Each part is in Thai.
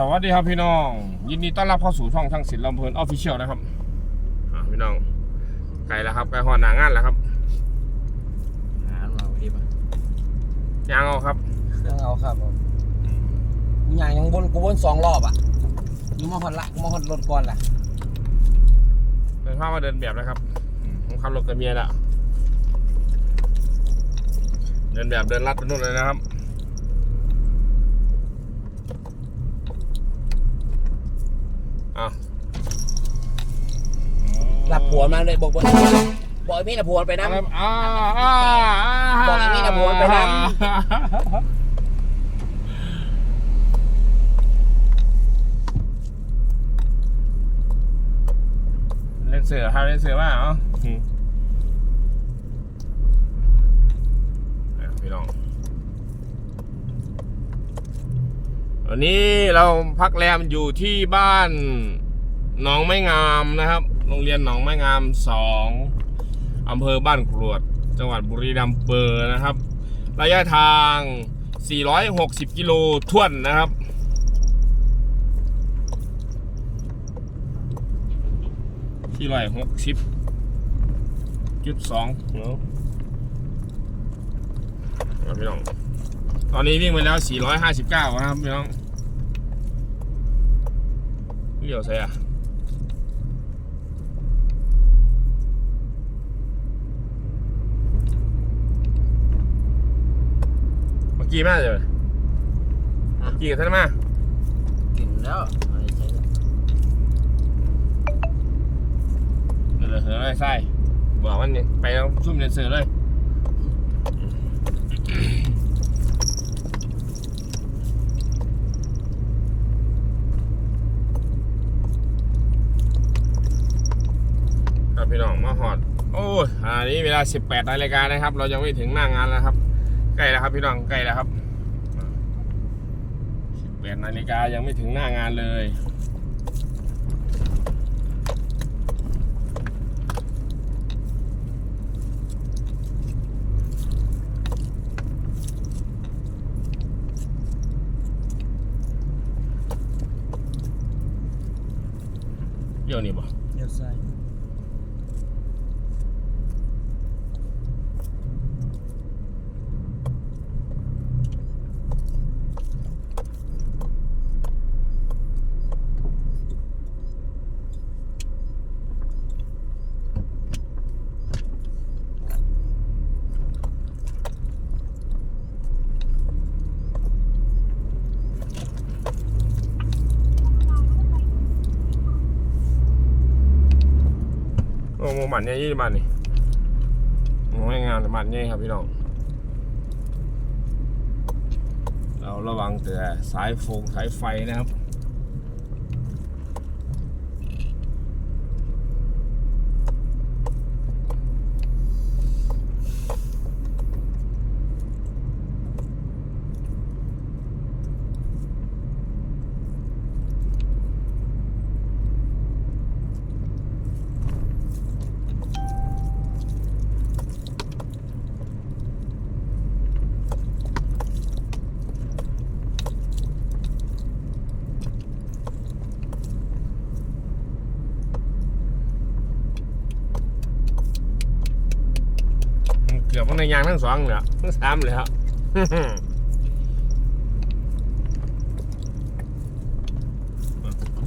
สวัสดีครับพี่น้อง ยินดีต้อนรับเข้าสู่ช่องทั้งศิลป์ลำเพลินออฟฟิเชียลนะครับอ่าพี่น้องไกลแล้วครับไกลหอหนางานแล้วครับหาเราดีป่ะยางเอาครับเครื่องเอาครับผมกูย่างยังบนกูบนสองรอบอะกูมาหอดละกูมาหอดรถก่อนล่ะเดินภาพมาเดินแบบนะครับอืมผมขับรถกับเมียละเดินแบบเดินลัดไปนู่นเลยนะครับ อ้าวหลับผัวมาเลยบอกบอกบอกไอ้มีน่ะผัวไปนะอะไรอ่าอ่าบอกไอ้นี่นะผมไปน เล่นเสือครับเล่นเสือว่าเอ้าอืมอะพี่น้อง วันนี้เราพักแรมอยู่ที่บ้านหนองไม้งามนะครับ โรงเรียนหนองไม้งามสองอำเภอบ้านกรวด จังหวัดบุรีรัมย์เปอร์นะครับ ระยะทาง 460 กิโลท่วนนะครับ ที่ร้อยหกสิบจุดสองเนาะพี่น้อง ตอนนี้วิ่งไปแล้ว 459 นะครับพี่น้อง เลี้ยวใส่อะเมื่อกี้มาเลยเมื่อกี้กับท่านมากินแล้วอะไรใช่เดี๋ยวเหลือเหลืออะไรไส้บอกมันนี่ไปแล้วซุ่มเรียนเสือเลย ครับ พี่น้องมาหอด โอ้ยอันนี้เวลา 18นาฬิกานะครับ เรายังไม่ถึงหน้างานแล้วครับ ใกล้แล้วครับพี่น้องใกล้แล้วครับ18นาฬิกายังไม่ถึงหน้างานเลยเดี๋ยวนี้บ่เดี๋ยวใส่ มันเนี่ยยี่มันนี่โอ้ยงานหมันเนี่ยครับพี่น้อง เราระวังแต่สายฟงสายไฟนะครับ ในยางทั้งสองเลยอะทั้งสามเลยครับ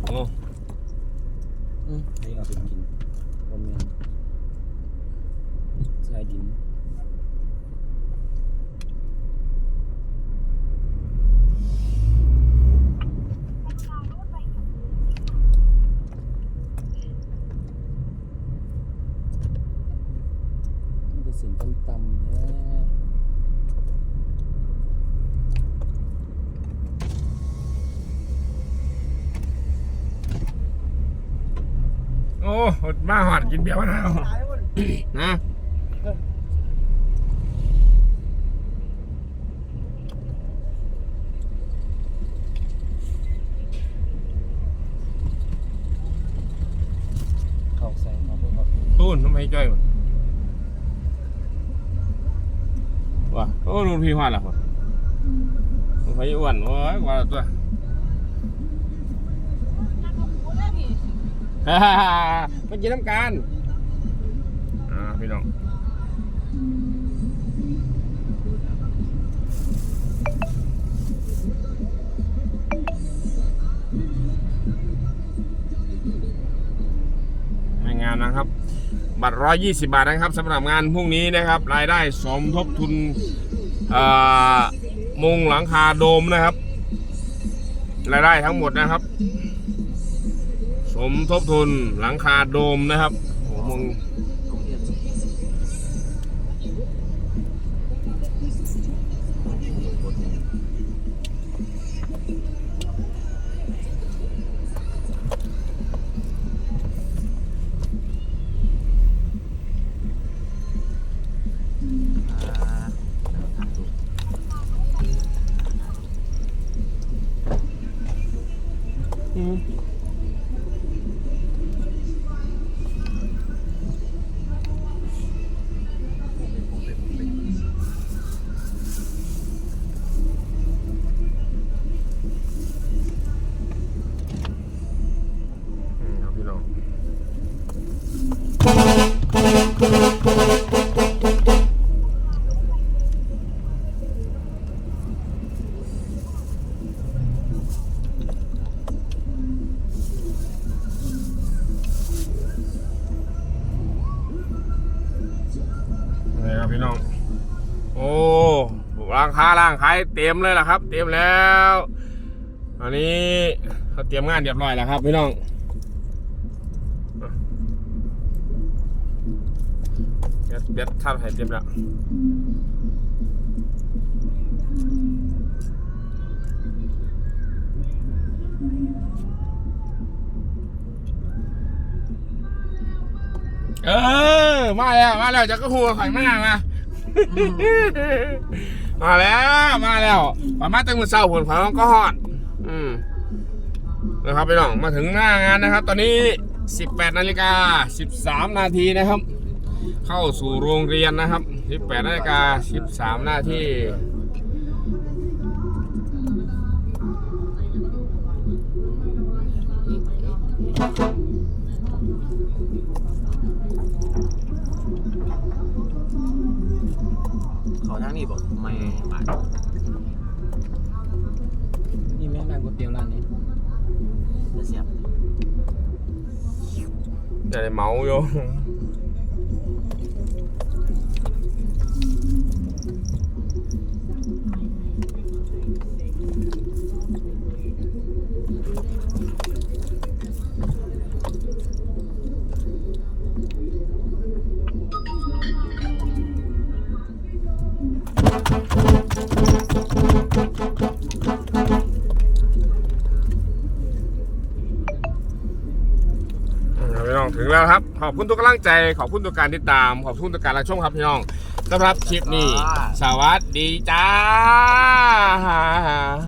โอ้อืมให้เอาไปกินผมเนี่ยใส่ดินมันจะเสียงต่ำๆเนี่ย โอ้มาหอดกินเบียร์มะนาวนะเข้าใส่มาเพื่อมาตูนทำไมจ้อยมันว่ะโอ้ลุงพี่หอดละพ่อลุงพี่อ้วนโอ้ยว่าแล้วตัว มากินน้ำกันอ่าพี่น้องในงานนะครับ บัตร120บาทนะครับสำหรับงานพรุ่งนี้นะครับ รายได้สมทบทุนมุงหลังคาโดมนะครับ รายได้ทั้งหมดนะครับ สมทบทุนหลังคาโดมนะครับโอ้มึง ครับพี่น้อง โอ้ร้านค้าร้านขายเต็มเลยล่ะครับ เต็มแล้วอันนี้เขาเตรียมงานเรียบร้อยแล้วครับพี่น้องเบ็ดเบ็ดท่านให้เตรียมแล้ว เออ มาแล้ว มาแล้วจะก็หัวไข่อยมามามาแล้วมาแล้วปามาตั้งมือเศร้าผลของก็ฮอดอืมนะครับพี่น้องมาถึงหน้างานนะครับ ตอนนี้ 18นาฬิกา13 นาทีนะครับ เข้าสู่โรงเรียนนะครับ 18นาฬิกา13 นาทีเขา ทางนี้บอกไม่บาทนี่แม่ร้านก๋วยเตี๋ยวร้านนี้จะเสียบจะได้เมาอยู่ แล้วครับ ขอบคุณทุกกำลังใจ ขอบคุณทุกการติดตาม ขอบคุณทุกการรับชมครับพี่น้องสำหรับคลิปนี้ สวัสดีจ้า